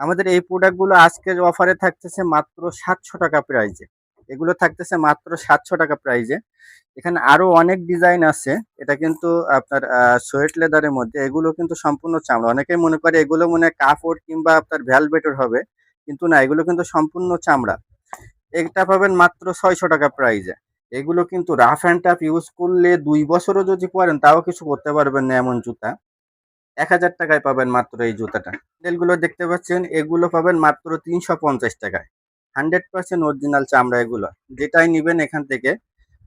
আমাদের এই প্রোডাক্টগুলো আজকের অফারে থাকতেছে মাত্র সাতশো টাকা প্রাইজে এগুলো থাকতেছে মাত্র সাতশো টাকা প্রাইজে এখানে আরও অনেক ডিজাইন আছে। এটা কিন্তু আপনার সোয়েট লেদারের মধ্যে। এগুলো কিন্তু সম্পূর্ণ চামড়া। অনেকেই মনে করে এগুলো মনে হয় কাপড় কিংবা আপনার ভ্যালভেটর হবে, কিন্তু না, এগুলো কিন্তু সম্পূর্ণ চামড়া। এটা পাবেন মাত্র ছয়শো টাকা প্রাইজে এগুলো কিন্তু রাফ অ্যান্ড টাফ ইউজ করলে দুই বছরও যদি পরেন, তাও কিছু করতে পারবেন না এমন জুতা। এক হাজার টাকায় পাবেন মাত্র এই জুতাটা। মডেলগুলো দেখতে পাচ্ছেন, এগুলো পাবেন মাত্র তিনশো পঞ্চাশ টাকায়। হান্ড্রেড পার্সেন্ট অরিজিনাল চামড়া এগুলো। যেটাই নিবেন এখান থেকে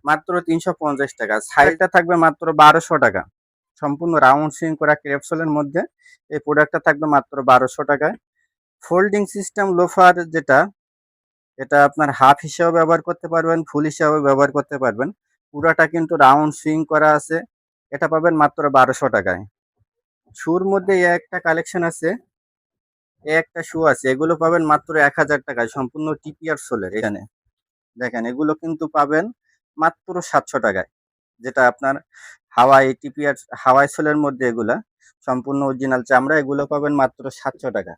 মাত্র তিনশো পঞ্চাশ টাকা। সাইজটা থাকবে মাত্র বারোশো টাকা। সম্পূর্ণ রাউন্ড সুইং করা ক্রেপসোলের মধ্যে এই প্রোডাক্টটা থাকবে মাত্র বারোশো টাকায়। ফোল্ডিং সিস্টেম লোফার যেটা, এটা আপনার হাফ হিসাবে ব্যবহার করতে পারবেন ফুল হিসাবে ব্যবহার করতে পারবেন। পুরাটা কিন্তু রাউন্ড সুইং করা আছে। এটা পাবেন মাত্র বারোশো টাকায়। শুর মধ্যে একটা কালেকশন আছে। একটা শু আছে, এগুলো পাবেন মাত্র এক হাজার টাকায়, সম্পূর্ণ টিপিআর সোলের এখানে। দেখেন, এগুলো কিন্তু পাবেন মাত্র সাতশো টাকায়, যেটা আপনার হাওয়াই টিপিআর হাওয়াই সোলের মধ্যে এগুলা, সম্পূর্ণ অরিজিনাল চামড়া, এগুলো পাবেন মাত্র সাতশো টাকা।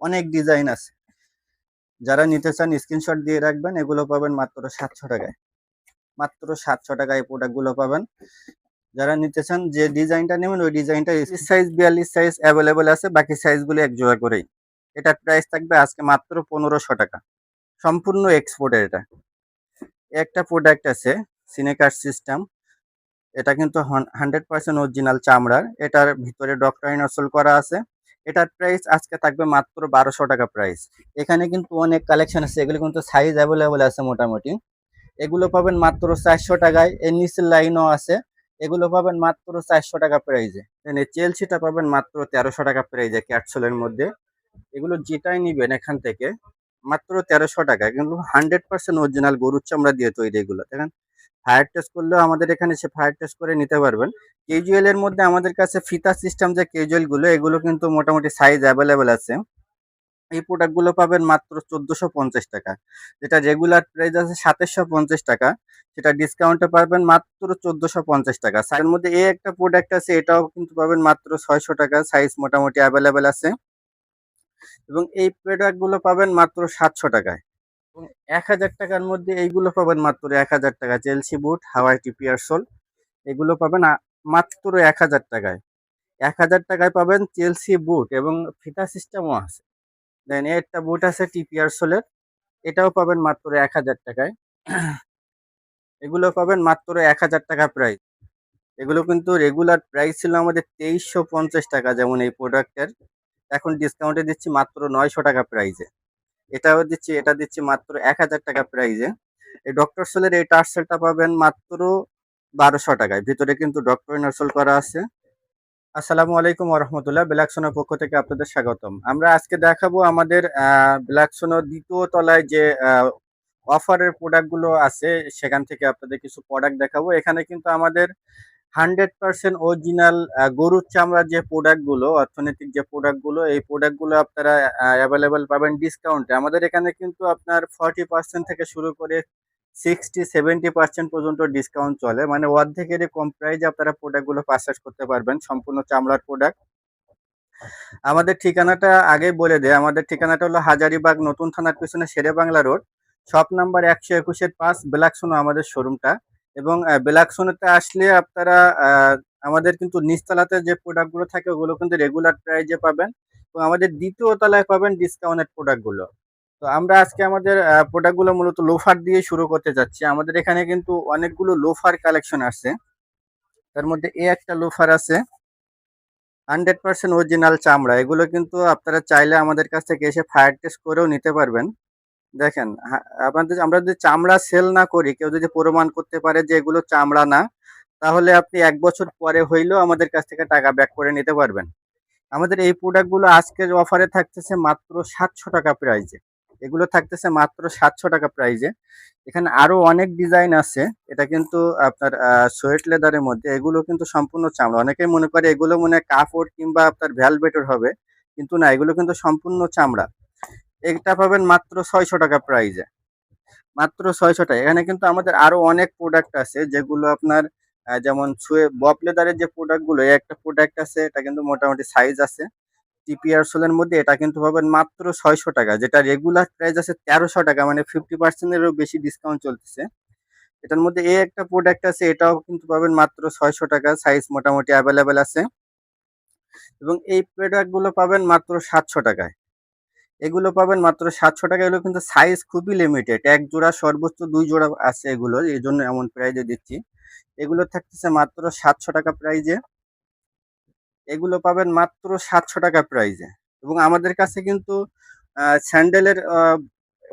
অনেক ডিজাইন আছে। যারা নিতে চান স্ক্রিনশট দিয়ে রাখবেন, এগুলো পাবেন মাত্র সাতশো টাকায়। মাত্র সাতশো টাকায় প্রোডাক্টগুলো পাবেন। যারা নিতে চান, যে ডিজাইনটা নেবেন, ওই ডিজাইনটা সাইজ বিয়াল্লিশ সাইজ অ্যাভেলেবেল আছে, বাকি সাইজগুলো এক জোড়া করেই। এটার প্রাইস থাকবে আজকে মাত্র পনেরোশো টাকা। সম্পূর্ণ এক্সপোর্টের এটা। একটা প্রোডাক্ট আছে সিনেকার সিস্টেম এটা কিন্তু হান্ড্রেড পার্সেন্ট অরিজিনাল চামড়ার। এটার ভিতরে ডক্টর ইনসল করা আছে। এটার প্রাইস আজকে থাকবে মাত্র বারোশো টাকা প্রাইস এখানে কিন্তু অনেক কালেকশন আছে, এগুলো কিন্তু সাইজ অ্যাভেলেবেল আছে মোটামুটি। এগুলো পাবেন মাত্র চারশো টাকায়। এর নিচের লাইনও আছে। এগুলো পাবেন মাত্র চারশো টাকা প্রাইজে চেলসিটা পাবেন মাত্র তেরোশো টাকা প্রাইজে ক্যাটসোলের মধ্যে। এগুলো যেটাই নিবেন এখান থেকে, মাত্র তেরোশো টাকা। কিন্তু হান্ড্রেড পার্সেন্ট অরিজিনাল গরুর চামড়া দিয়ে তৈরি এগুলো। দেখেন ফায়ার টেস্ট করলেও আমাদের এখানে সে ফায়ার টেস্ট করে নিতে পারবেন। কেজুয়াল এর মধ্যে আমাদের কাছে ফিতা সিস্টেম যে কেজুয়ালগুলো, এগুলো কিন্তু মোটামুটি সাইজ অ্যাভেলেবেল আছে। এই প্রোডাক্টগুলো পাবেন মাত্র চোদ্দশো পঞ্চাশ টাকা। যেটা রেগুলার প্রাইস আছে সাতাশশো পঞ্চাশ টাকা। সেটা ডিসকাউন্টে পাবেন মাত্র চোদ্দশো পঞ্চাশ টাকা। সাইজের মধ্যে এই একটা প্রোডাক্ট আছে, এটাও কিন্তু পাবেন মাত্র ছয়শো টাকা। সাইজ মোটামুটি অ্যাভেলেবেল আছে। এবং এই প্রোডাক্টগুলো পাবেন মাত্র সাতশো টাকায়। এবং এক হাজার টাকার মধ্যে এইগুলো পাবেন মাত্র এক হাজার টাকা। চেলসি বুট হাওয়াই টিপিয়ার সোল এগুলো পাবেন মাত্র এক হাজার টাকায়। এক হাজার টাকায় পাবেন চেলসি বুট এবং ফিতা সিস্টেমও আছে। দেন একটা বুট আছে টিপিআর সোলের এটাও পাবেন মাত্র এক হাজার টাকায়। এগুলো পাবেন মাত্র এক হাজার টাকা প্রাইস এগুলো কিন্তু রেগুলার প্রাইস ছিল আমাদের তেইশশো পঞ্চাশ টাকা যেমন এই প্রোডাক্টের এখন ডিসকাউন্টে দিচ্ছি মাত্র নয়শো টাকা প্রাইজে এটাও দিচ্ছি, এটা দিচ্ছি মাত্র এক হাজার টাকা প্রাইজে এই ডক্টর সোলের এই টার্সেলটা পাবেন মাত্র বারোশো টাকায়। ভিতরে কিন্তু ডক্টর নার্সল করা আছে। আসসালামু আলাইকুম রহমতুল্লাহ ব্ল্যাকসোনার পক্ষ থেকে আপনাদের স্বাগতম। আমরা আজকে দেখাবো আমাদের ব্ল্যাকসোনার দ্বিতীয় তলায় যে অফারের প্রোডাক্টগুলো আছে, সেখান থেকে আপনাদের কিছু প্রোডাক্ট দেখাবো। এখানে কিন্তু আমাদের হান্ড্রেড পার্সেন্ট অরিজিনাল গরুর চামড়ার যে প্রোডাক্টগুলো, অর্থনৈতিক যে প্রোডাক্টগুলো, এই প্রোডাক্টগুলো আপনারা অ্যাভেলেবেল পাবেন ডিসকাউন্টে আমাদের এখানে কিন্তু আপনার ফর্টি পার্সেন্ট থেকে শুরু করে সিক্সটি সেভেন্টি পার্সেন্ট পর্যন্ত ডিসকাউন্ট চলে। মানে অর্ধেকেরই কম প্রাইজে আপনারা প্রোডাক্টগুলো পারচেস করতে পারবেন, সম্পূর্ণ চামড়ার প্রোডাক্ট আমাদের ঠিকানাটা আগে বলে দেয় আমাদের ঠিকানাটা হলো হাজারিবাগ, নতুন থানার পিছনে Shere Bangla road. Shop number একশো একুশের পাঁচ ব্ল্যাকসোনো আমাদের শোরুমটা। এবং ব্ল্যাকসোনোতে আসলে আপনারা আমাদের কিন্তু নিচতলাতে যে প্রোডাক্টগুলো থাকে, ওগুলো কিন্তু রেগুলার প্রাইজে পাবেন। এবং আমাদের দ্বিতীয় তলায় পাবেন ডিসকাউন্টেড প্রোডাক্টগুলো তো আমরা আজকে আমাদের প্রোডাক্টগুলো মূলত লোফার দিয়ে শুরু করতে যাচ্ছি। আমাদের এখানে কিন্তু অনেকগুলো লোফার কালেকশন আছে তার মধ্যে এ একটা লোফার আছে। হান্ড্রেড পার্সেন্ট অরিজিনাল চামড়া। এগুলো কিন্তু আপনারা চাইলে আমাদের কাছ থেকে এসে ফায়ার টেস্ট করেও নিতে পারবেন। দেখেন আপনাদের, আমরা যদি চামড়া সেল না করি, কেউ যদি প্রমাণ করতে পারে যে এগুলো চামড়া না, তাহলে আপনি এক বছর পরে হইলেও আমাদের কাছ থেকে টাকা ব্যাক করে নিতে পারবেন। আমাদের এই প্রোডাক্টগুলো আজকের অফারে থাকতেছে মাত্র সাতশো টাকা প্রাইজে এগুলো থাকতেছে মাত্র সাতশো টাকা প্রাইজে এখানে আরও অনেক ডিজাইন আছে। এটা কিন্তু আপনার সোয়েট লেদারের মধ্যে। এগুলো কিন্তু সম্পূর্ণ চামড়া। অনেকেই মনে করে এগুলো মনে কাপড় কিংবা আপনার ভ্যালভেটর হবে, কিন্তু না, এগুলো কিন্তু সম্পূর্ণ চামড়া। এটা পাবেন মাত্র ছয়শো টাকা প্রাইজে মাত্র ছয়শো টাকা। এখানে কিন্তু আমাদের আরও অনেক প্রোডাক্ট আছে, যেগুলো আপনার যেমন ছুয়ে বপ লেদারের যে প্রোডাক্টগুলো একটা প্রোডাক্ট আছে, এটা কিন্তু মোটামুটি সাইজ আছে। টিপিআর সোলের মধ্যে এটা কিন্তু পাবেন মাত্র ছয়শো টাকা, যেটা রেগুলার প্রাইস আছে তেরোশো টাকা মানে ফিফটি পার্সেন্টেরও বেশি ডিসকাউন্ট চলতেছে। এটার মধ্যে এই একটা প্রোডাক্ট আছে, এটাও কিন্তু পাবেন মাত্র ছয়শো টাকা সাইজ মোটামুটি অ্যাভেলেবেল আছে। এবং এই প্রোডাক্টগুলো পাবেন মাত্র সাতশো টাকায়। এগুলো পাবেন মাত্র সাতশো টাকা, এগুলো কিন্তু সাইজ খুবই লিমিটেড এক জোড়া সর্বোচ্চ দুই জোড়া আছে এগুলো এই জন্য এমন প্রাইজে দিচ্ছি। এগুলো থাকতেছে মাত্র সাতশো টাকা প্রাইজে এগুলো পাবেন মাত্র সাতশো টাকা প্রাইজে এবং আমাদের কাছে কিন্তু স্যান্ডেলের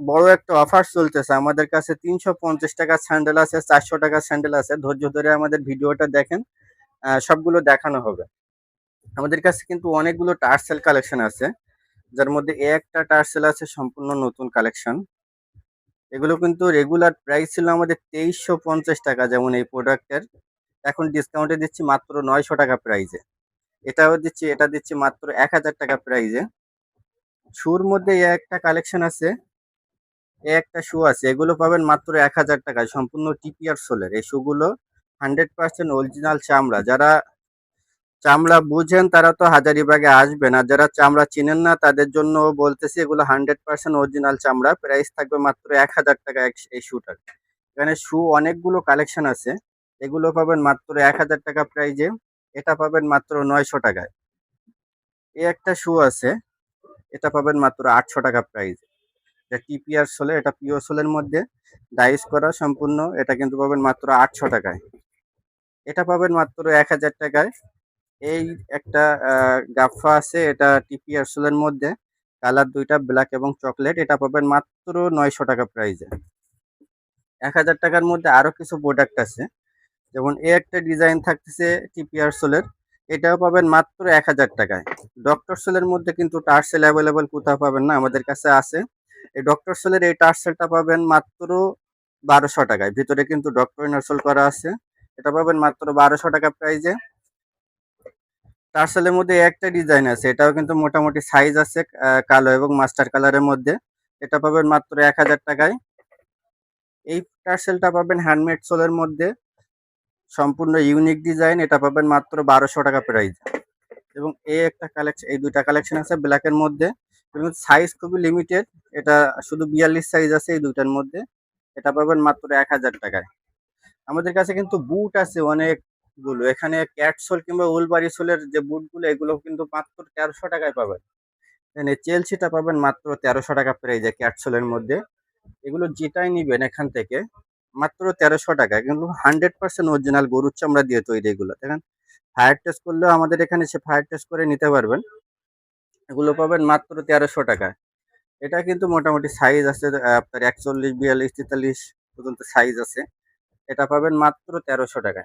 বড় একটা অফার চলতেছে। আমাদের কাছে তিনশো পঞ্চাশ টাকা স্যান্ডেল আছে, চারশো টাকা স্যান্ডেল আছে। ধৈর্য ধরে আমাদের ভিডিওটা দেখেন সবগুলো দেখানো হবে। আমাদের কাছে কিন্তু অনেকগুলো টার্সেল কালেকশন আছে, যার মধ্যে এ একটা টার্সেল আছে, সম্পূর্ণ নতুন কালেকশন এগুলো কিন্তু রেগুলার প্রাইস ছিল আমাদের তেইশশো পঞ্চাশ টাকা যেমন এই প্রোডাক্টের এখন ডিসকাউন্টে দিচ্ছি মাত্র নয়শো টাকা প্রাইজে এটাও দিচ্ছি, এটা দিচ্ছি মাত্র এক হাজার টাকা প্রাইজে শুর মধ্যে একটা কালেকশন আছে একটা শু আছে, এগুলো পাবেন মাত্র এক হাজার টাকায় সম্পূর্ণ টিপিআর সোলের। এই শুগুলো হান্ড্রেড পার্সেন্ট অরিজিনাল চামড়া। যারা চামড়া বুঝেন, তারা তো হাজারিবাগে আসবেন আর যারা চামড়া চিনেন না, তাদের জন্য বলতেছি, এগুলো হান্ড্রেড পার্সেন্ট অরিজিনাল চামড়া। প্রাইস থাকবে মাত্র এক হাজার টাকা এই শুটার এখানে শু অনেকগুলো কালেকশন আছে। এগুলো পাবেন মাত্র এক হাজার টাকা প্রাইজে এটা পাবেন মাত্র নয়শো টাকায়। এই একটা শু আছে, এটা পাবেন মাত্র আটশো টাকা প্রাইস এটা টিপিআর সোলে এটা পিও সোলের মধ্যে ডাইস করা সম্পূর্ণ, এটা কিন্তু পাবেন মাত্র আটশো টাকায়। এটা পাবেন মাত্র এক হাজার টাকায়। এই একটা গাফা আছে, এটা টিপিআর সোলের মধ্যে। কালার দুইটা ব্ল্যাক এবং চকলেট এটা পাবেন মাত্র নয়শো টাকা প্রাইসে এক হাজার টাকার মধ্যে আরও কিছু প্রোডাক্ট আছে। যেমন এ একটা ডিজাইন থাকতেছে টিপিআর সোলের, এটাও পাবেন মাত্র এক হাজার টাকায়। ডক্টর সোলের মধ্যে কিন্তু টার্সেল অ্যাভেলেবল কোথাও পাবেন না, আমাদের কাছে আছে। এই ডক্টর সোলের এই টার্সেলটা পাবেন মাত্র বারোশো টাকায়। ভিতরে কিন্তু ডক্টর ইনারসোল করা আছে, এটা পাবেন মাত্র বারোশো টাকা প্রাইজে। টার্সেলের মধ্যে একটা ডিজাইন আছে, এটাও কিন্তু মোটামুটি সাইজ আছে কালো এবং মাস্টার কালারের মধ্যে। এটা পাবেন মাত্র এক হাজার টাকায়। এই টার্সেলটা পাবেন হ্যান্ডমেড সোলের মধ্যে। সম্পূর্ণ ইউনিক ডিজাইন এটা পাবেন মাত্র বারোশো টাকা প্রাইস এবং এই একটা কালেকশন এই দুইটা কালেকশন আছে ব্ল্যাকের মধ্যে। এবং সাইজ খুবই লিমিটেড এটা শুধু বিয়াল্লিশ সাইজ আছে এই দুইটার মধ্যে। এটা পাবেন মাত্র এক হাজার টাকায়। আমাদের কাছে কিন্তু বুট আছে অনেকগুলো। এখানে ক্যাটসোল কিংবা উলবাড়ি সোলের যে বুটগুলো এগুলো কিন্তু মাত্র তেরোশো টাকায় পাবেন। এখানে চেলসিটা পাবেন মাত্র তেরোশো টাকা প্রাইজে ক্যাটসোলের মধ্যে। এগুলো যেটাই নিবেন এখান থেকে মাত্র তেরোশো টাকা, কিন্তু হান্ড্রেড পার্সেন্ট অরিজিনাল গরুর চামড়া দিয়ে তৈরি এগুলো। দেখেন ফায়ার টেস্ট করলেও আমাদের এখানে সে ফায়ার টেস্ট করে নিতে পারবেন। এগুলো পাবেন মাত্র তেরোশো টাকা। এটা কিন্তু মোটামুটি সাইজ আছে আপনার একচল্লিশ, বিয়াল্লিশ, তেতাল্লিশ পর্যন্ত সাইজ আছে। এটা পাবেন মাত্র তেরোশো টাকা।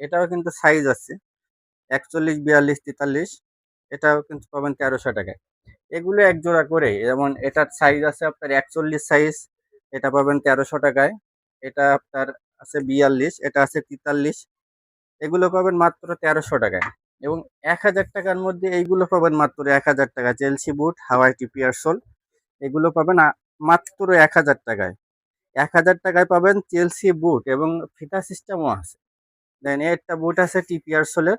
এটাও কিন্তু সাইজ আছে, একচল্লিশ, বিয়াল্লিশ, তেতাল্লিশ, এটাও কিন্তু পাবেন তেরোশো টাকায় এগুলো এক জোড়া করে, যেমন এটার সাইজ আছে আপনার একচল্লিশ সাইজ এটা পাবেন তেরোশো টাকায়। এটা আপনার আছে বিয়াল্লিশ, এটা আছে তেতাল্লিশ। এগুলো পাবেন মাত্র তেরোশো টাকায়। এবং এক হাজার টাকার মধ্যে এইগুলো পাবেন মাত্র এক হাজার টাকা। চেলসি বুট, হাওয়াই টিপিয়ার সোল, এগুলো পাবেন মাত্র এক হাজার টাকায়। এক হাজার টাকায় পাবেন চেলসি বুট এবং ফিতা সিস্টেমও আছে। দেন একটা বুট আছে টিপিআর সোলের,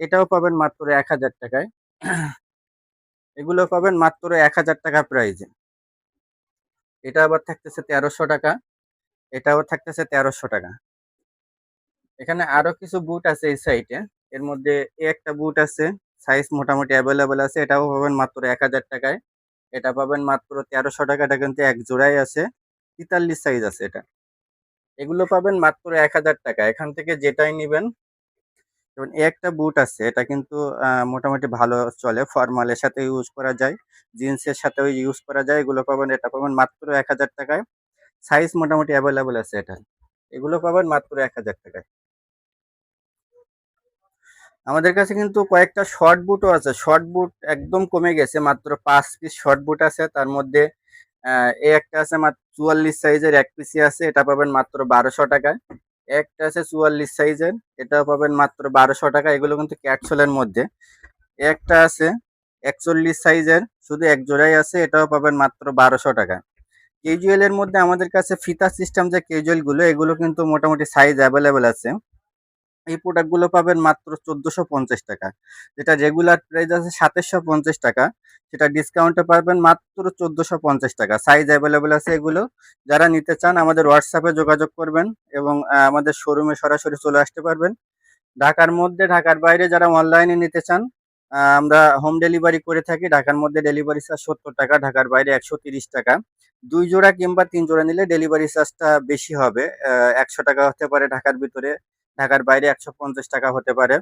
এটাও পাবেন মাত্র এক হাজার টাকায়। এগুলো পাবেন মাত্র এক হাজার টাকা প্রাইজে। এটা আবার থাকতেছে তেরোশো টাকা। এটাও থাকতেছে তেরোশো টাকা। এখানে আরও কিছু বুট আছে এই সাইডে এর মধ্যে একটা বুট আছে সাইজ মোটামুটি অ্যাভেলেবেল আছে, এটাও পাবেন মাত্র এক হাজার টাকায়। এটা পাবেন মাত্র তেরোশো টাকা এটা কিন্তু এক জোড়াই আছে, তেতাল্লিশ সাইজ আছে এটা। এগুলো পাবেন মাত্র এক হাজার টাকা। এখান থেকে যেটাই নিবেন, যেমন একটা বুট আছে, এটা কিন্তু মোটামুটি ভালো চলে ফর্মালের সাথে ইউজ করা যায় জিন্সের সাথেও ইউজ করা যায়, এগুলো পাবেন, এটা পাবেন মাত্র এক হাজার টাকায়। সাইজ মোটামুটি অ্যাভেলেবেল আছে এটা। এগুলো পাবেন মাত্র এক হাজার টাকায়। আমাদের কাছে কিন্তু কয়েকটা শর্ট বুটও আছে। শর্ট বুট একদম কমে গেছে মাত্র পাঁচ পিস শর্ট বুট আছে। তার মধ্যে আহ, এ একটা আছে মাত্র চুয়াল্লিশ সাইজের এক পিসি আছে এটা পাবেন মাত্র বারোশো টাকায়। একটা আছে চুয়াল্লিশ সাইজের এটাও পাবেন মাত্র বারোশো টাকা এগুলো কিন্তু ক্যাটসোলের মধ্যে। একটা আছে একচল্লিশ সাইজের শুধু এক জোড়াই আছে এটাও পাবেন মাত্র বারোশো টাকা কেজুয়াল এর মধ্যে আমাদের কাছে ফিতা সিস্টেম যে কেজুয়ালগুলো, এগুলো কিন্তু মোটামুটি সাইজ অ্যাভেলেবেল আছে। এই প্রোডাক্টগুলো পাবেন মাত্র চোদ্দোশো পঞ্চাশ টাকা। যেটা রেগুলার প্রাইস আছে সাতাশশো পঞ্চাশ টাকা। সেটা ডিসকাউন্টে পাবেন মাত্র চোদ্দোশো পঞ্চাশ টাকা। সাইজ অ্যাভেলেবেল আছে এগুলো। যারা নিতে চান, আমাদের হোয়াটসঅ্যাপে যোগাযোগ করবেন এবং আমাদের শোরুমে সরাসরি চলে আসতে পারবেন। ঢাকার মধ্যে, ঢাকার বাইরে যারা অনলাইনে নিতে চান আমরা হোম ডেলিভারি করে থাকি। ঢাকার মধ্যে ডেলিভারি চার্জ সত্তর টাকা, ঢাকার বাইরে একশো টাকা। দুই জোড়া কিংবা তিন জোড়া নিলে ডেলিভারি চার্জটা বেশি হবে। একশো টাকা হতে পারে ঢাকার ভিতরে, ঢাকার বাইরে একশো পঞ্চাশ টাকা হতে পারে।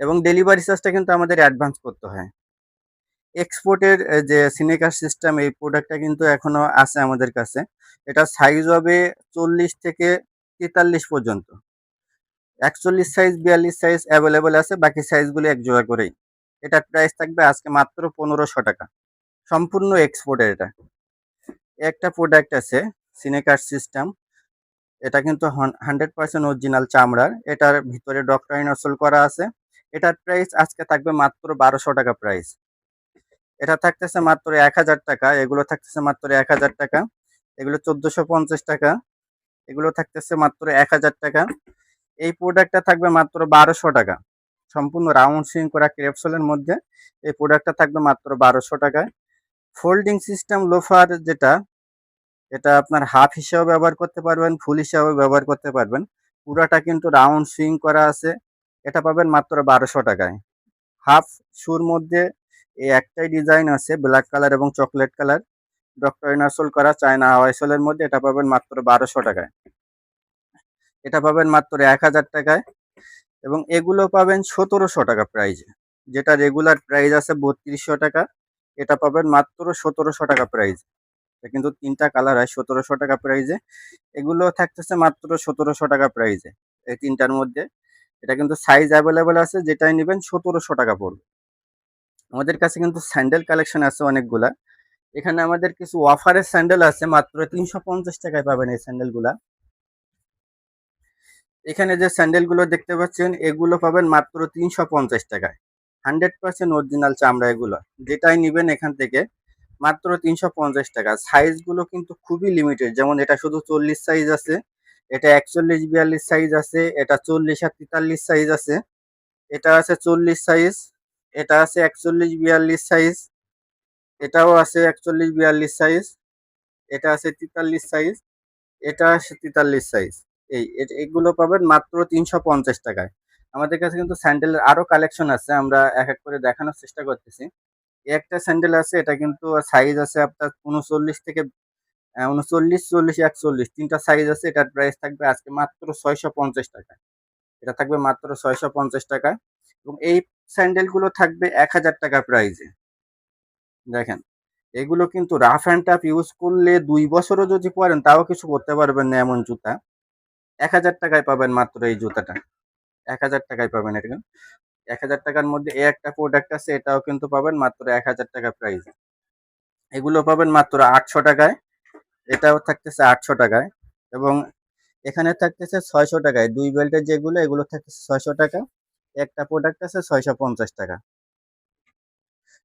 এবং ডেলিভারি চার্জটা কিন্তু আমাদের অ্যাডভান্স করতে হয়। এক্সপোর্টের যে সিনেকার সিস্টেম এই প্রোডাক্টটা কিন্তু এখনও আছে আমাদের কাছে। এটা সাইজ হবে চল্লিশ থেকে তেতাল্লিশ পর্যন্ত। একচল্লিশ সাইজ বিয়াল্লিশ সাইজ অ্যাভেলেবেল আছে, বাকি সাইজগুলো এক জোড়া করেই। এটার প্রাইস থাকবে আজকে মাত্র পনেরোশো টাকা। সম্পূর্ণ এক্সপোর্টের এটা। একটা প্রোডাক্ট আছে সিনেকার সিস্টেম এটা কিন্তু হান্ড্রেড পার্সেন্ট অরিজিনাল চামড়ার। এটার ভিতরে ডক্টর ইনসল করা আছে। এটার প্রাইস আজকে থাকবে মাত্র বারোশো টাকা প্রাইস এটা থাকতেছে মাত্র এক হাজার টাকা। এগুলো থাকতেছে মাত্র এক হাজার টাকা। এগুলো চোদ্দোশো পঞ্চাশ টাকা। এগুলো থাকতেছে মাত্র এক হাজার টাকা। এই প্রোডাক্টটা থাকবে মাত্র বারোশো টাকা। সম্পূর্ণ রাউন্ড সুইং করা ক্রেপসলের মধ্যে। এই প্রোডাক্টটা থাকবে মাত্র বারোশো টাকায়। ফোল্ডিং সিস্টেম লোফার যেটা এটা আপনার হাফ হিসাবে ব্যবহার করতে পারবেন, ফুল হিসাবে ব্যবহার করতে পারবেন। পুরাটা কিন্তু রাউন্ড সুইং করা আছে। এটা পাবেন মাত্র বারোশো টাকায়। হাফ শুর মধ্যে এই একটাই ডিজাইন আছে, ব্ল্যাক কালার এবং চকলেট কালার। ডক্টর ইনারসোল করা চায়না হাওয়াইসোলের মধ্যে এটা পাবেন মাত্র বারোশো টাকায়। এটা পাবেন মাত্র এক হাজার টাকায় এবং এগুলো পাবেন সতেরোশো টাকা প্রাইজে। যেটা রেগুলার প্রাইস আছে বত্রিশশো টাকা, এটা পাবেন মাত্র সতেরোশো টাকা প্রাইস কিন্তু তিনটা কালার হয়, সতেরোশো টাকা প্রাইজে এগুলো থাকতেছে মাত্র সতেরোশো টাকা প্রাইজে এই তিনটার মধ্যে। এটা কিন্তু সাইজ অ্যাভেলেবেল আছে, যেটাই নেবেন সতেরোশো টাকা পড়বে। আমাদের কাছে কিন্তু স্যান্ডেল কালেকশন আছে অনেকগুলা। এখানে আমাদের কিছু অফারের স্যান্ডেল আছে, মাত্র তিনশো পঞ্চাশ টাকায় পাবেন এই স্যান্ডেলগুলা এখানে যে স্যান্ডেলগুলো দেখতে পাচ্ছেন, এগুলো পাবেন মাত্র তিনশো পঞ্চাশ টাকায়। হান্ড্রেড পার্সেন্ট অরিজিনাল চামড়া এগুলো। যেটাই নেবেন এখান থেকে মাত্র তিনশো পঞ্চাশ টাকা। সাইজগুলো কিন্তু খুবই লিমিটেড যেমন এটা শুধু চল্লিশ সাইজ আছে, এটা একচল্লিশ বিয়াল্লিশ সাইজ আছে, এটা চল্লিশ আর তেতাল্লিশ সাইজ আছে, এটা আছে চল্লিশ সাইজ এটা আছে একচল্লিশ বিয়াল্লিশ সাইজ এটাও আছে একচল্লিশ বিয়াল্লিশ সাইজ এটা আছে তেতাল্লিশ সাইজ এটা আছে তেতাল্লিশ সাইজ এই এগুলো পাবেন মাত্র তিনশো পঞ্চাশ টাকায়। আমাদের কাছে কিন্তু স্যান্ডেলের আরও কালেকশন আছে, আমরা এক এক করে দেখানোর চেষ্টা করতেছি। একটা স্যান্ডেল আছে, এটা কিন্তু সাইজ আছে আপনার উনচল্লিশ থেকে উনচল্লিশ, চল্লিশ, একচল্লিশ। তিনটা সাইজ আছে, এটার প্রাইস থাকবে আজকে মাত্র ছয়শো পঞ্চাশ টাকা। এটা থাকবে মাত্র ছয়শো পঞ্চাশ টাকা এবং এই স্যান্ডেলগুলো থাকবে এক হাজার টাকা প্রাইজে দেখেন, এগুলো কিন্তু রাফ অ্যান্ড টাফ ইউজ করলে দুই বছরও যদি পরেন তাও কিছু করতে পারবেন না এমন জুতা। এক হাজার টাকায় পাবেন মাত্র এই জুতাটা। এক হাজার টাকায় পাবেন এটা। এক হাজার টাকার মধ্যে এই একটা প্রোডাক্ট আছে, এটাও কিন্তু পাবেন মাত্র এক হাজার টাকা প্রাইস এগুলো পাবেন মাত্র আটশো টাকায়, এটাও থাকতেছে আটশো টাকায় এবং এখানে থাকতেছে ছয়শো টাকায়। দুই বেল্টের যেগুলো, এগুলো থাকতেছে ছয়শো টাকা, একটা প্রোডাক্ট আছে ছয়শো পঞ্চাশ টাকা।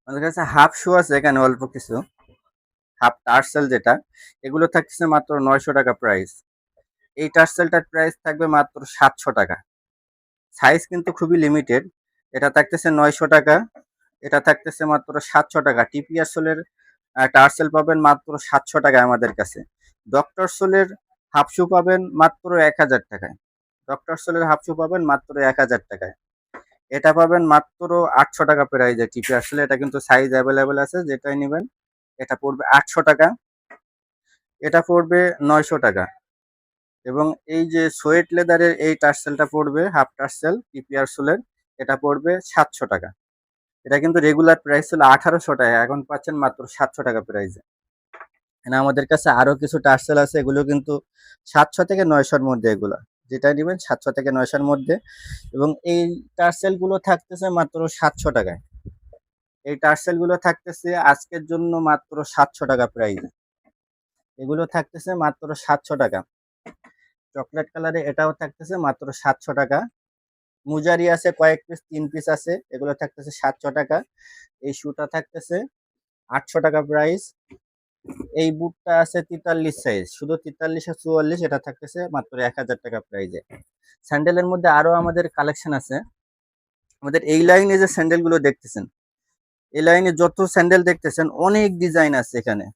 আমাদের কাছে হাফ শু আছে এখানে অল্প কিছু হাফ টার্সেল যেটা, এগুলো থাকতেছে মাত্র নয়শো টাকা প্রাইস এই টার্সেলটার প্রাইস থাকবে মাত্র সাতশো টাকা। সাইজ কিন্তু খুবই লিমিটেড এটা থাকতেছে নয়শো টাকা। এটা থাকতেছে মাত্র সাতশো টাকা। টিপিআর সোলের টার্সেল পাবেন মাত্র সাতশো টাকায় আমাদের কাছে। ডক্টর সোলের হাফ শু পাবেন মাত্র এক হাজার টাকায়। ডক্টর সোলের হাফ শু পাবেন মাত্র এক হাজার টাকায়। এটা পাবেন মাত্র আটশো টাকা প্রাইজে টিপিআর সোলে। এটা কিন্তু সাইজ অ্যাভেলেবেল আছে, যেটাই নেবেন। এটা পড়বে আটশো টাকা। এটা পড়বে নয়শো টাকা। এবং এই যে সোয়েট লেদারের এই টার্সেলটা পড়বে, হাফ টার্সেল টিপিআর সোলের এটা পড়বে সাতশো টাকা। এটা কিন্তু রেগুলার প্রাইস ছিল আঠারোশো টাকা, এখন পাচ্ছেন মাত্র সাতশো টাকা প্রাইসে এখানে আমাদের কাছে আরও কিছু টার্সেল আছে, এগুলো কিন্তু সাতশো থেকে নয়শোর মধ্যে এগুলো। যেটা নেবেন সাতশো থেকে নয়শোর মধ্যে। এবং এই টার্সেলগুলো থাকতেছে মাত্র সাতশো টাকায়। এই টার্সেলগুলো থাকতেছে আজকের জন্য মাত্র সাতশো টাকা প্রাইস এগুলো থাকতেছে মাত্র সাতশো টাকা। চকলেট কালারে এটাও থাকতেছে মাত্র সাতশো টাকা। মুজারি আছে, কয়েক পিস তিন পিস আছে। এগুলো থাকতেছে সাতশো টাকা। এই শুটা থাকতেছে আটশো টাকা প্রাইস এই বুটটা আছে তেতাল্লিশ সাইজ শুধু তেতাল্লিশ আর চুয়াল্লিশ, এটা থাকতেছে মাত্র এক হাজার টাকা প্রাইজে স্যান্ডেলের মধ্যে আরও আমাদের কালেকশন আছে। আমাদের এই লাইনে যে স্যান্ডেলগুলো দেখতেছেন, এই লাইনে যত স্যান্ডেল দেখতেছেন, অনেক ডিজাইন আছে এখানে।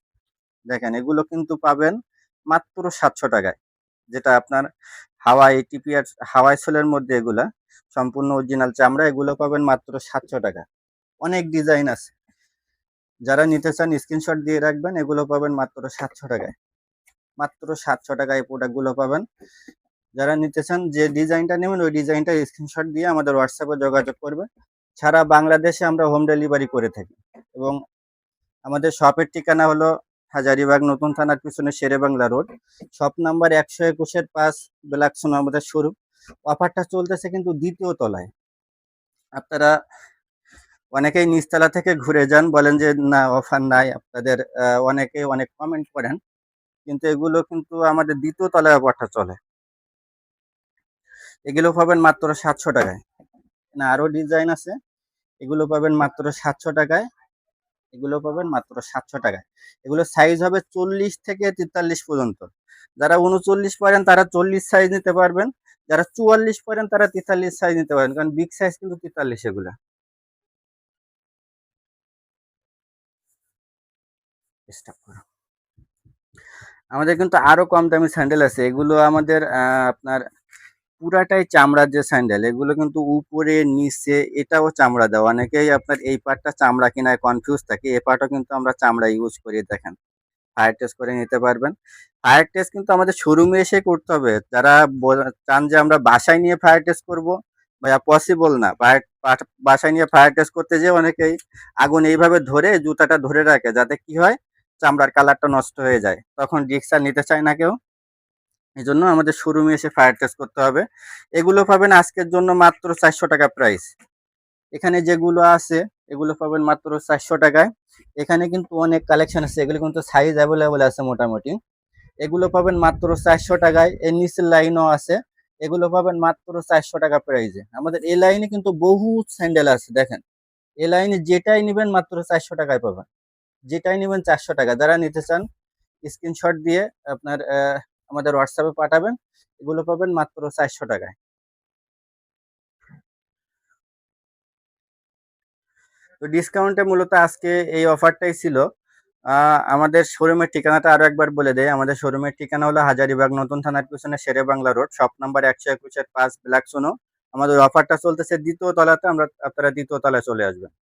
দেখেন, এগুলো কিন্তু পাবেন মাত্র সাতশো টাকায়। যেটা আপনার হাওয়াই টিপিআর হাওয়াই সোলের মধ্যে এগুলা, সম্পূর্ণ অরিজিনাল চামড়া, এগুলো পাবেন মাত্র সাতশো টাকা। অনেক ডিজাইন আছে। যারা নিতে চান স্ক্রিনশট দিয়ে রাখবেন, এগুলো পাবেন মাত্র সাতশো টাকায়। মাত্র সাতশো টাকায় এই প্রোডাক্টগুলো পাবেন। যারা নিতে চান, যে ডিজাইনটা নেবেন, ওই ডিজাইনটা স্ক্রিনশট দিয়ে আমাদের হোয়াটসঅ্যাপে যোগাযোগ করবে। সারা বাংলাদেশে আমরা হোম ডেলিভারি করে থাকি। এবং আমাদের শপের ঠিকানা হলো হাজারিবাগ নতুন থানার পিছনে Shere Bangla road. Shop number একশো একুশের পাঁচ ব্ল্যাকসোন আমাদের শুরু অফারটা চলতেছে কিন্তু দ্বিতীয় তলায়। আপনারা অনেকেই নিচতলা থেকে ঘুরে যান বলেন যে না অফার নাই। আপনাদের আহ, অনেকে কমেন্ট করেন। কিন্তু এগুলো কিন্তু আমাদের দ্বিতীয় তলায় অফারটা চলে। এগুলো পাবেন মাত্র সাতশো টাকায়। না আরও ডিজাইন আছে। এগুলো পাবেন মাত্র সাতশো টাকায়। এগুলো পাবেন মাত্র সাতশো টাকায়। এগুলো সাইজ হবে চল্লিশ থেকে তেতাল্লিশ পর্যন্ত। যারা উনচল্লিশ পারেন তারা চল্লিশ সাইজ নিতে পারবেন। যারা চুয়াল্লিশ পারেন তারা তেতাল্লিশ সাইজ নিতে পারেন কারণ বিগ সাইজ কিন্তু তেতাল্লিশ এগুলা। আমাদের কিন্তু আরও কম দামি স্যান্ডেল আছে। এগুলো আমাদের আপনার পুরাটাই চামড়ার যে স্যান্ডেল, এগুলো কিন্তু উপরে, নিচে, এটাও চামড়া দেওয়া। অনেকেই আপনার এই পার্টটা চামড়া কিনায় কনফিউজ থাকে, এ পার্টও কিন্তু আমরা চামড়া ইউজ করি দেখেন। ফায়ার টেস্ট করে নিতে পারবেন। ফায়ার টেস্ট কিন্তু আমাদের শোরুমে এসে করতে হবে। যারা চান যে আমরা বাসায় নিয়ে ফায়ার টেস্ট করব, ভাইয়া পসিবল না। বাসায় নিয়ে ফায়ার টেস্ট করতে যেয়ে অনেকেই আগুন এইভাবে ধরে, জুতাটা ধরে রাখে, যাতে কি হয়, চামড়ার কালারটা নষ্ট হয়ে যায়। তখন রিক্সা নিতে চায় না কেউ। এই জন্য আমাদের শোরুমে এসে ফায়ার টেস্ট করতে হবে। এগুলো পাবেন আজকের জন্য মাত্র চারশো টাকা প্রাইস এখানে যেগুলো আছে, এগুলো পাবেন মাত্র চারশো টাকায়। এখানে কিন্তু অনেক কালেকশন আছে, এগুলো কিন্তু সাইজ অ্যাভেলেবেল আছে মোটামুটি। এগুলো পাবেন মাত্র চারশো টাকায়। এর নিচের লাইনও আছে। এগুলো পাবেন মাত্র চারশো টাকা প্রাইজে আমাদের এই লাইনে কিন্তু বহু স্যান্ডেল আছে, দেখেন। এই লাইনে যেটাই নেবেন মাত্র চারশো টাকায় পাবেন। যেটাই নেবেন চারশো টাকা। যারা নিতে চান স্ক্রিনশট দিয়ে আপনার আমাদের হোয়াটসঅ্যাপে পাঠাবেন, এগুলো পাবেন মাত্র চারশো টাকায়। তো ডিসকাউন্টে মূলত আজকে এই অফারটাই ছিল। আমাদের শোরুমের ঠিকানাটা আরও একবার বলে দেয় আমাদের শোরুমের ঠিকানা হলো হাজারিবাগ নতুন থানার পিছনে Shere Bangla road shop number একশো একুশের পাঁচ ব্ল্যাক সোনো। আমাদের অফারটা চলতেছে দ্বিতীয় তলাতে, আমরা আপনারা দ্বিতীয় তলায় চলে আসবেন।